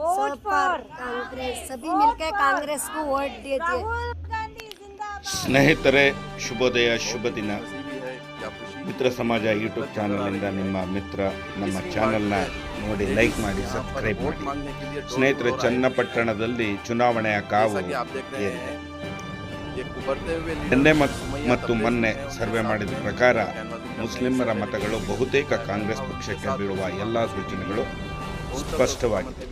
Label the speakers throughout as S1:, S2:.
S1: सब पर कांग्रेस सभी मिलकर कांग्रेस को वोट दीजिए
S2: ಸ್ನೇಹಿತರೆ ಶುಭೋದಯ ಶುಭ ದಿನ ಮಿತ್ರ ಸಮಾಜ ಯೂಟ್ಯೂಬ್ ಚಾನಲ್ನಿಂದ ನಿಮ್ಮ ಮಿತ್ರ ನಮ್ಮ ಚಾನಲ್ನ ನೋಡಿ ಲೈಕ್ ಮಾಡಿ ಸಬ್ಸ್ಕ್ರೈಬ್ ಮಾಡಿ ಸ್ನೇಹಿತರೆ ಚನ್ನಪಟ್ಟಣದಲ್ಲಿ ಚುನಾವಣೆಯ ಕಾವು ಏನಿದೆ ನಿನ್ನೆ ಮತ್- ಮತ್ತು ಮೊನ್ನೆ ಸರ್ವೆ ಮಾಡಿದ ಪ್ರಕಾರ ಮುಸ್ಲಿಮರ ಮತಗಳು ಬಹುತೇಕ ಕಾಂಗ್ರೆಸ್ ಪಕ್ಷಕ್ಕೆ ಬೀಳುವ ಎಲ್ಲ ಸೂಚನೆಗಳು ಸ್ಪಷ್ಟವಾಗಿದೆ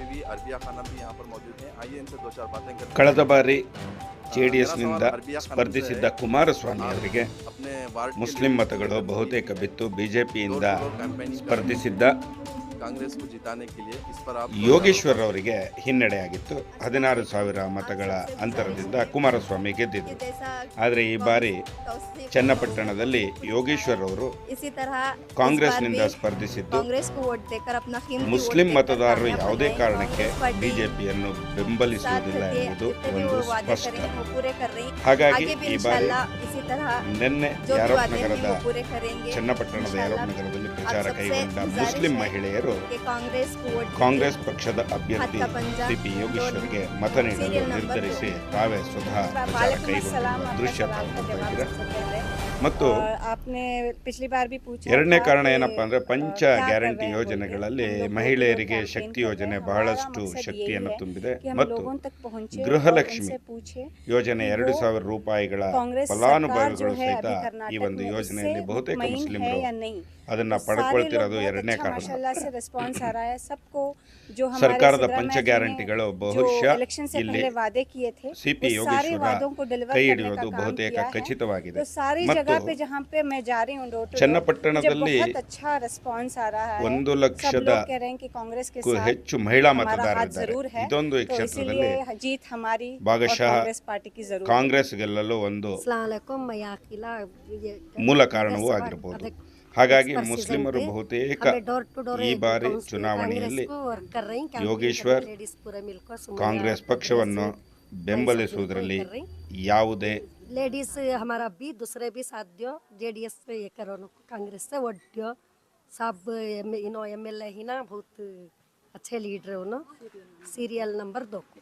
S2: ಕಳೆದ ಬಾರಿ ಜೆಡಿಎಸ್ನಿಂದ ಸ್ಪರ್ಧಿಸಿದ್ದ ಕುಮಾರಸ್ವಾಮಿ ಅವರಿಗೆ ಮುಸ್ಲಿಂ ಮತಗಳು ಬಹುತೇಕ ಬಿತ್ತು. ಬಿಜೆಪಿಯಿಂದ ಸ್ಪರ್ಧಿಸಿದ್ದ
S3: ಕಾಂಗ್ರೆಸ್
S2: ಯೋಗೇಶ್ವರ್ ಅವರಿಗೆ ಹಿನ್ನಡೆಯಾಗಿತ್ತು ಹದಿನಾರು ಸಾವಿರ ಮತಗಳ ಅಂತರದಿಂದ ಕುಮಾರಸ್ವಾಮಿ
S1: ಗೆದ್ದಿದ್ದರು
S2: ಆದರೆ ಈ ಬಾರಿ ಚನ್ನಪಟ್ಟಣದಲ್ಲಿ ಯೋಗೇಶ್ವರ್ ಅವರು
S1: ಕಾಂಗ್ರೆಸ್
S2: ಕಾಂಗ್ರೆಸ್ನಿಂದ ಸ್ಪರ್ಧಿಸಿದ್ದು. ಮುಸ್ಲಿಂ ಮತದಾರರು ಯಾವುದೇ ಕಾರಣಕ್ಕೆ ಬಿಜೆಪಿಯನ್ನು ಬೆಂಬಲಿಸುವುದಿಲ್ಲ ಎಂಬುದು ಒಂದು ಸ್ಪಷ್ಟ. ಹಾಗಾಗಿ ಈ ಬಾರಿ ನಿನ್ನೆ ಯಾರೋಪ್ ನಗರದ ಚನ್ನಪಟ್ಟಣದ ಯಾರೋಪ್ ನಗರದಲ್ಲಿ ಪ್ರಚಾರ ಕೈಗೊಂಡ ಮುಸ್ಲಿಂ ಮಹಿಳೆಯರು
S1: ನಾಯಕರು
S2: ಕಾಂಗ್ರೆಸ್ ಪಕ್ಷದ ಅಭ್ಯರ್ಥಿ ಸಿಪಿ ಯೋಗೇಶ್ವರ್ಗೆ ಮತ ನೀಡಲು ನಿರ್ಧರಿಸಿ ತಾವೇ ಸ್ವತಃ ಪ್ರಚಾರ ಕೈಗೊಂಡಿರುವ ದೃಶ್ಯ ಮತ್ತು ಎರಡನೇ ಕಾರಣ ಏನಪ್ಪ ಅಂದ್ರೆ ಪಂಚ ಗ್ಯಾರಂಟಿ ಯೋಜನೆಗಳಲ್ಲಿ ಮಹಿಳೆಯರಿಗೆ ಶಕ್ತಿ ಯೋಜನೆ ಬಹಳಷ್ಟು ಶಕ್ತಿಯನ್ನು ತುಂಬಿದೆ ಮತ್ತು ಗೃಹಲಕ್ಷ್ಮಿ ಯೋಜನೆ ಎರಡು ಸಾವಿರ ರೂಪಾಯಿಗಳ ಫಲಾನುಭವಿಗಳು ಸಹಿತ ಈ ಒಂದು ಯೋಜನೆಯಲ್ಲಿ ಬಹುತೇಕ ಮುಸ್ಲಿಮರು ಅದನ್ನ ಪಡ್ಕೊಳ್ತಿರೋದು ಎರಡನೇ ಕಾರಣ. ಸರ್ಕಾರದ ಪಂಚ ಗ್ಯಾರಂಟಿಗಳು ಬಹುಶಃ ಇಲ್ಲಿ ಸಿಪಿ ಯೋಗೇಶ್ವರ ಕೈ ಹಿಡಿಯೋದು ಬಹುತೇಕ ಖಚಿತವಾಗಿದೆ.
S4: पे जहाँ पे मैं जा रही हूँ डोर टू डोर,
S2: ಚನ್ನಪಟ್ಟಣದಲ್ಲಿ
S4: मुझे बहुत अच्छा रिस्पांस आ रहा है
S2: ಒಂದು
S4: सब
S2: ಲಕ್ಷದ
S4: लोग कह रहे हैं कि कांग्रेस के
S2: ಕ್ಕೂ
S4: साथ
S2: ಹೆಚ್ಚು ಮಹಿಳಾ
S4: हमारा हाथ
S2: ಮತದಾರರಿದ್ದಾರೆ
S4: जरूर है
S2: ಇದೊಂದು ಈ
S4: तो
S2: ಕ್ಷೇತ್ರದಲ್ಲಿ
S4: इसीलिए जीत हमारी और
S2: ಭಾಗಶಃ
S4: कांग्रेस पार्टी की जरूर है।
S2: ಕಾಂಗ್ರೆಸ್ ಗೆಲ್ಲಲು ಒಂದು
S1: अस्सलाम वालेकुम मैं अखिला ये
S2: ಮೂಲ ಕಾರಣವೂ ಆಗಿರಬಹುದು
S1: अधिक-
S2: ಹಾಗಾಗಿ
S1: experts
S2: ಮುಸ್ಲಿಮರು
S1: ಇದ್ದಾರೆ.
S2: ಬಹುತೇಕ
S1: हमें डोर टू डोर
S2: ಈ
S1: एक
S2: ಬಾರಿ
S1: कांग्रेस को
S2: ಚುನಾವಣೆಯಲ್ಲಿ
S1: वर्क कर रही हैं, campaign
S2: ಯೋಗೇಶ್ವರ್
S1: कर रही हैं, ladies पूरा मिलकर सुमैया,
S2: ಕಾಂಗ್ರೆಸ್ ಪಕ್ಷವನ್ನು ಬೆಂಬಲಿಸುವುದರಲ್ಲಿ ಯಾವುದೇ
S1: लेडीज हमारा भी दूसरे भी साथ दियो जेडीएस से ये करो नो, कांग्रेस से वोट दियो सब M- Eno M L A ही ना बहुत अच्छे लीडर हो ना सीरियल नंबर दो को